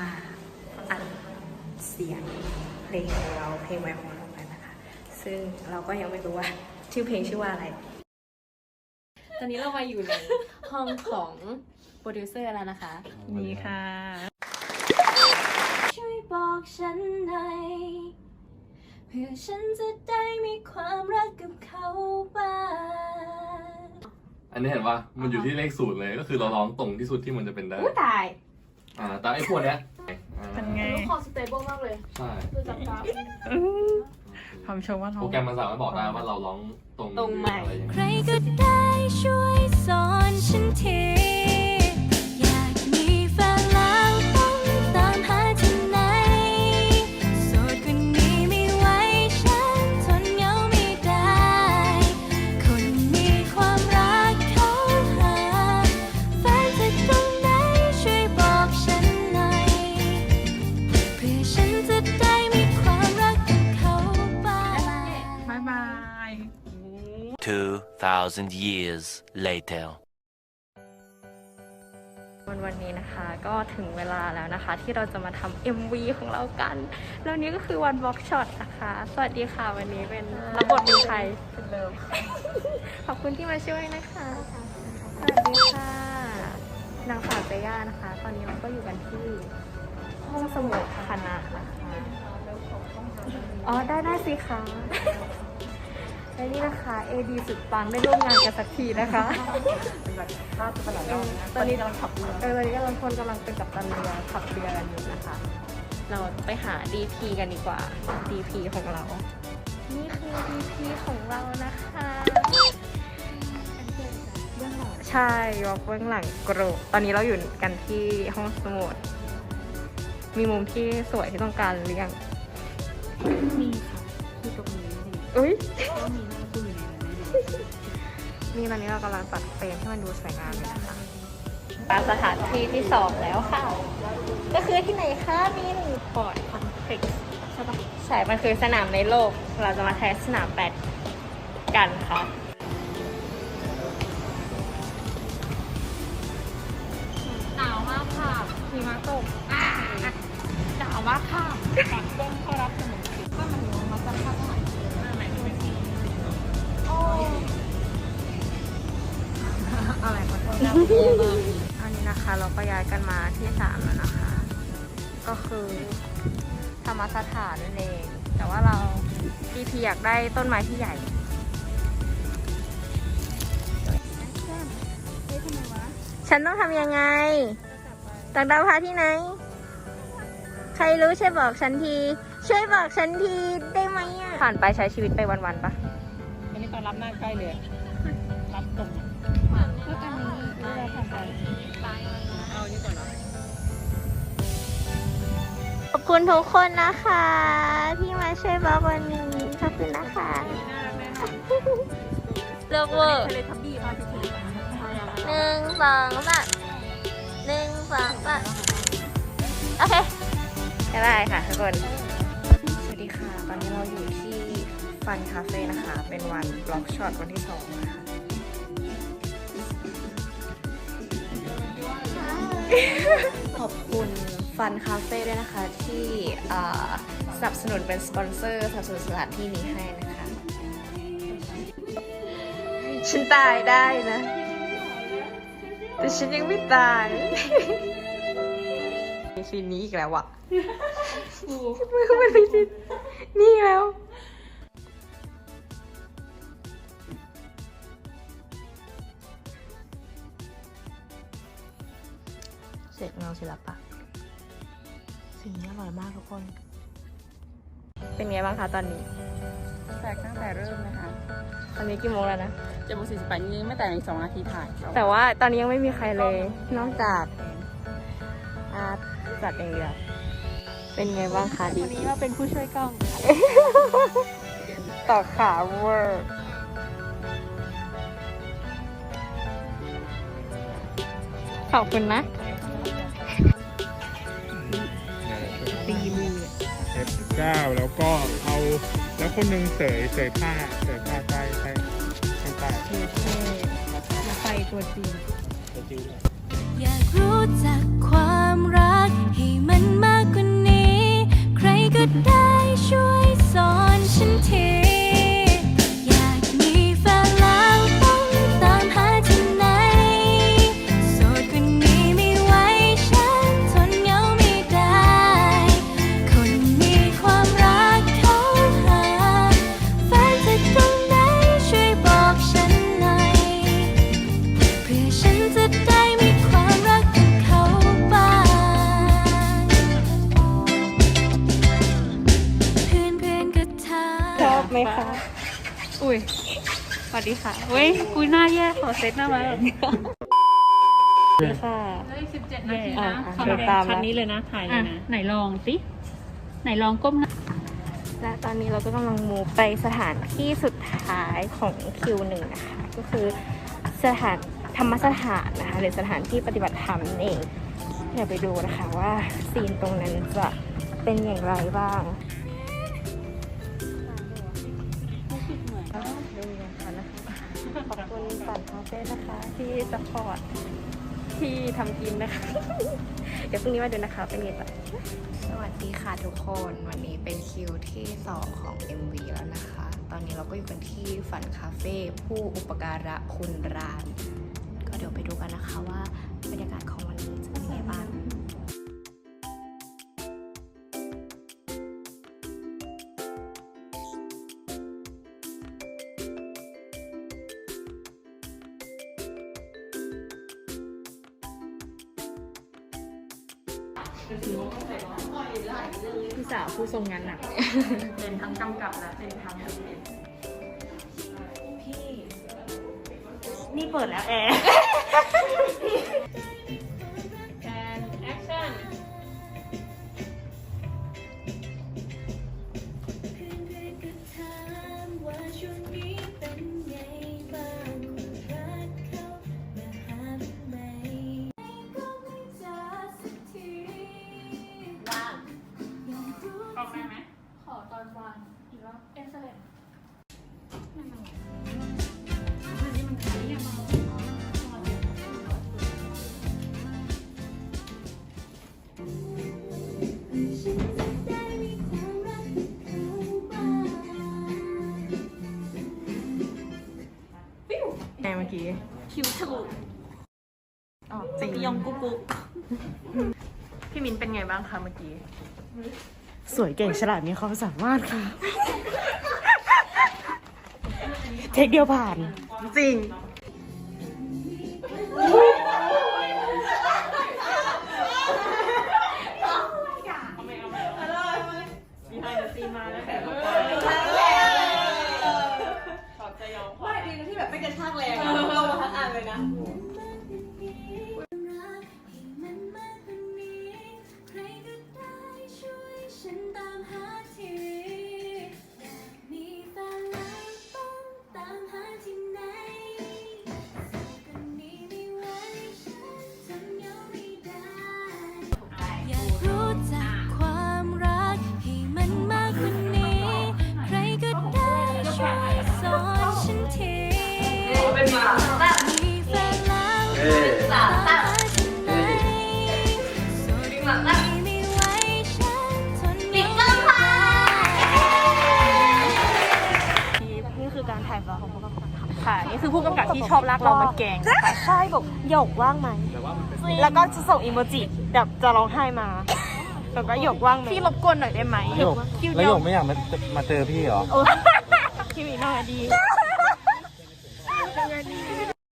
มาอัดเสียงเพลงของเราเพลงใหม่ของเรากันนะคะ ซึ่งเราก็ยังไม่รู้ว่า ชื่อเพลงชื่อว่าอะไร ตอนนี้เรามาอยู่ในห้องของโปรดิวเซอร์แล้วนะคะ นี่ค่ะ ช่วยบอกฉันหน่อยเพื่อฉันจะได้มีความรักกับเขาบ้างอันนี้เห็นว่ามันอยู่ที่เลขศูนย์เลย ก็คือเราร้องตรงที่สุดที่มันจะเป็นได้อู้ตาย อ่าแต่ไอ้พวกเนี้ยอ่าเป็นไง ลูกคอสเตเบิลมากเลย ใช่คือจับกราฟคำชมว่าเราโปรแกรมมันสามารถบอกได้ว่าเราร้องตรงตรงไหมอะไรยังไง ใครก็ได้ช่วยสอนฉันที 2,000 years later. วันวันนี้นะคะก็ถึงเวลาแล้วนะคะ ที่เราจะมาทำ MV ของเรากัน แล้วนี้ก็คือวันบล็อกช็อตนะคะ สวัสดีค่ะวันนี้เป็นรับบทเป็นใครเป็นเลิฟขอบคุณที่มาช่วยนะคะ สวัสดีค่ะนางสาวเจย่านะคะ ตอนนี้เราก็อยู่กันที่ห้องสมุดคณะนะคะอ๋อได้ได้สิคะ และนี่นะคะ AD สุดปังได้ร่วมงานกันสักทีนะคะตอนนี้กำลังขับเรือเออตอนนี้กำลังคนกำลังเป็นกัปตันเรือขับเรือกันอยู่นะคะ เราไปหา DP กันดีกว่า DP ของเรา นี่คือ DP ของเรานะคะใช่ยกเบื้องหลังกรุตอนนี้เราอยู่กันที่ห้องสมุด มีมุมที่สวยที่ต้องการหรือยังมีค่ะที่ตรงนี้เลย อุ้ยก็มีหน้าตู้อยู่ในนั้นแน่นี่ตอนนี้เรากำลังตัดเฟรมให้มันดูสวยงามเลยนะคะมาสถานที่ที่สองแล้วค่ะ ก็คือที่ไหนคะมีหนึ่งพอร์ตคอนเฟกใช่ปะใช่ มันคือสนามในโลก เราจะมาแทสสนามแบดกันค่ะหนาวมากค่ะหิมะตกอ่าหนาวมากค่ะาก็ย้ายกันมาที่สามแล้วนะคะ ก็คือธรรมสถานนั่นเอง แต่ว่าเราพี่พีอยากได้ต้นไม้ที่ใหญ่ฉันต้องทำยังไงตักดาวพาที่ไหน ใครรู้ช่วยบอกฉันที ช่วยบอกฉันทีได้ไหมอะ ผ่านไปใช้ชีวิตไปวันๆปะอันนี้ตอนรับหน้าใกล้เลย รับตรงแล้วอันนี้เราผ่านไป คุณทุกคนนะคะ ที่มาช่วยบล็อกวันนี้ขอบคุณนะคะเลือกเวอร์ทะเลทับบี้พาที่ถูกหนึ่งสองสามหนึ่งสองสามโอเคบ๊ายบายค่ะทุกคน สวัสดีค่ะ ตอนนี้เราอยู่ที่ฟันคาเฟ่นะคะ เป็นวันบล็อกช็อตวันที่สองนะคะขอบคุณ ฟันคาเฟ่ด้วยนะคะที่อ่าสนับสนุนเป็นสปอนเซอร์สนับสนุนสถานที่นี้ให้นะคะฉันตายได้นะ แต่ฉันยังไม่ตายมีซีนนี้อีกแล้วอะมือมันไปซีนนี่แล้วเสร็จเงาศิลปะ สิ่งนี้อร่อยมากทุกคน เป็นไงบ้างคะตอนนี้ แตกตั้งแต่เริ่มนะคะ ตอนนี้กี่โมงแล้วนะเจ็ดโมงสี่สิบแปดนี้ไม่แต่ในสองนาทีถ่ายแต่ว่าตอนนี้ยังไม่มีใครเลย นอกจากอาร์ตจัดอย่างเดียวเป็นไงบ้างคะดีวันนี้มาเป็นผู้ช่วยกล้องต่อขาเวอร์ขอบคุณนะ เจ้าแล้วก็เอาแล้วคนหนึ่งเสยเสยผ้าเสยผ้าใต้ใต้ข้างใต้เท่ๆมาไฟตัวจริตัวจริงด้วยอยากรู้จักความรักให้มันมากกว่านี้ ใครก็ได้ วัสดีค่ะเว้ยคุยหน้าแย่ขอเซตหน้ามาแบบนี้ค่ะสวัสดีค่ะเหลยสิบเจ็ดนาทีอะนะอะความเดินแดตามงชั้นนะนี้เลยนะถ่ายเลยนะ ไหนลองสิ ไหนลองก้มหน้าและตอนนี้เราก็กำลังมูฟไปสถานที่สุดท้ายของคิวหนึ่งนะคะ ก็คือสถานธรรมสถานนะคะหรือสถานที่ปฏิบัติธรรมนั่นเองเดี๋ยวไปดูนะคะว่าซีนตรงนั้นจะเป็นอย่างไรบ้าง ฝันคาเฟ่นะคะ ที่สปอร์ตที่ทำกินนะคะ เดี๋ยวพรุ่งนี้มาดูนะคะเป็นไงต่อสวัสดีค่ะทุกคนวันนี้เป็นคิวที่ 2 ของ MV แล้วนะคะ ตอนนี้เราก็อยู่กันที่ฝันคาเฟ่ผู้อุปการะคุณราน ก็เดี๋ยวไปดูกันนะคะว่าบรรยากาศของวันนี้จะเป็นยังไงบ้าง พี่สาวผู้ทรงงานหนัก เป็นทั้งกำกับและเป็นทั้งดูเองนี่เปิดแล้วแอร์ คิวถูกอ๋อจริงยองกุ๊กกุ๊กพี่มินเป็นไงบ้างคะเมื่อกี้ สวยเก่งฉลาดมีความสามารถค่ะ เทคเดียวผ่าน จริง แล้วตามหาที่ไหนโสดคนนี้ไม่ไหวฉันทนเหงาไม่ได้นี่คือการถ่ายบล็อกของผู้กำกับค่ะ นี่คือผู้กำกับที่ชอบลากเรามาแกงค่ะใช่บอกหยกว่างไหม แล้วก็จะส่งอีโมจิแบบจะร้องไห้มาแล้วก็หยกว่างไหมพี่รบกวนหน่อยได้ไหมหยกแล้วหยกไม่อยากมามาเจอพี่เหรอพี่มีหน่อยดี